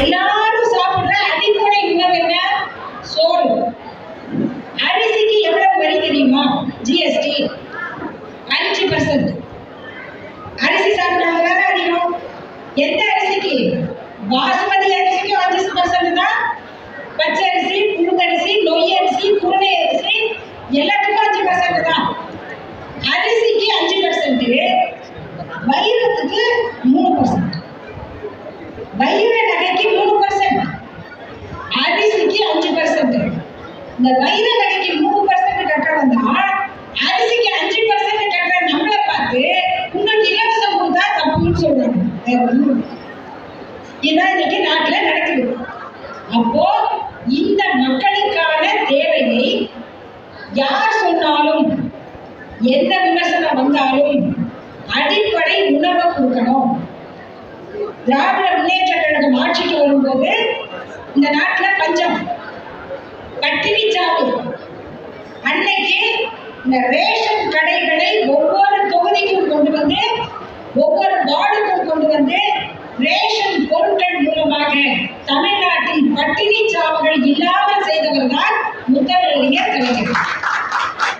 எல்லாரும் சாப்பிடுற அடிப்படை உணவு என்ன? சோறு. அரிசிக்கு எவ்வளவு வரி தெரியுமா? ஜிஎஸ்டி அஞ்சு பர்சன்ட் அரிசி சாப்பிடுறவங்க தானே அதிகம்? எந்த அரிசிக்கு? பாசுமதி அரிசிக்கு அஞ்சு பர்சன்ட் தான் பச்சை அரிசி புழுங்கரிசி நொய் அரிசி குருணை அரிசி எல்லாத்துக்கும் அஞ்சு பர்சன்ட் தான் அரிசிக்கு அஞ்சு பர்சன்ட் வைரத்துக்கு மூணு பர்சன்ட் வைர நகைக்கு மூணு பர்சன்ட் அரிசிக்கு அஞ்சு பர்சன்ட் இந்த வைர கடைக்கு மூணு பர்சன்ட் கட்டுறவன் தான் அரிசிக்கு அஞ்சு பர்சன்ட் கட்டுற நம்மளை பார்த்து உங்களுக்கு இலவசம் கொடுத்தா தப்புன்னு சொல்றாங்க. வேற ஒண்ணும் இல்ல. இன்னைக்கு நாட்டுல நடக்குது. அப்போ இந்த மக்களுக்கான தேவையை யார் சொன்னாலும் எந்த விமர்சனம் வந்தாலும் அடிப்படை உணவை கொடுக்கணும். திராவிட முன்னேற்ற கழகம் ஆட்சிக்கு வரும்போது இந்த நாட்டுல பஞ்சம். பட்டினி இந்த ரேஷன் கடைகளை ஒவ்வொரு தொகுதிக்கும் கொண்டு வந்து ஒவ்வொரு வார்டுக்கும் கொண்டு வந்து ரேஷன் பொருட்கள் மூலமாக தமிழ்நாட்டில் பட்டினி சாவுகள் இல்லாமல் செய்தவர் தான் முதலிய கலைஞர்.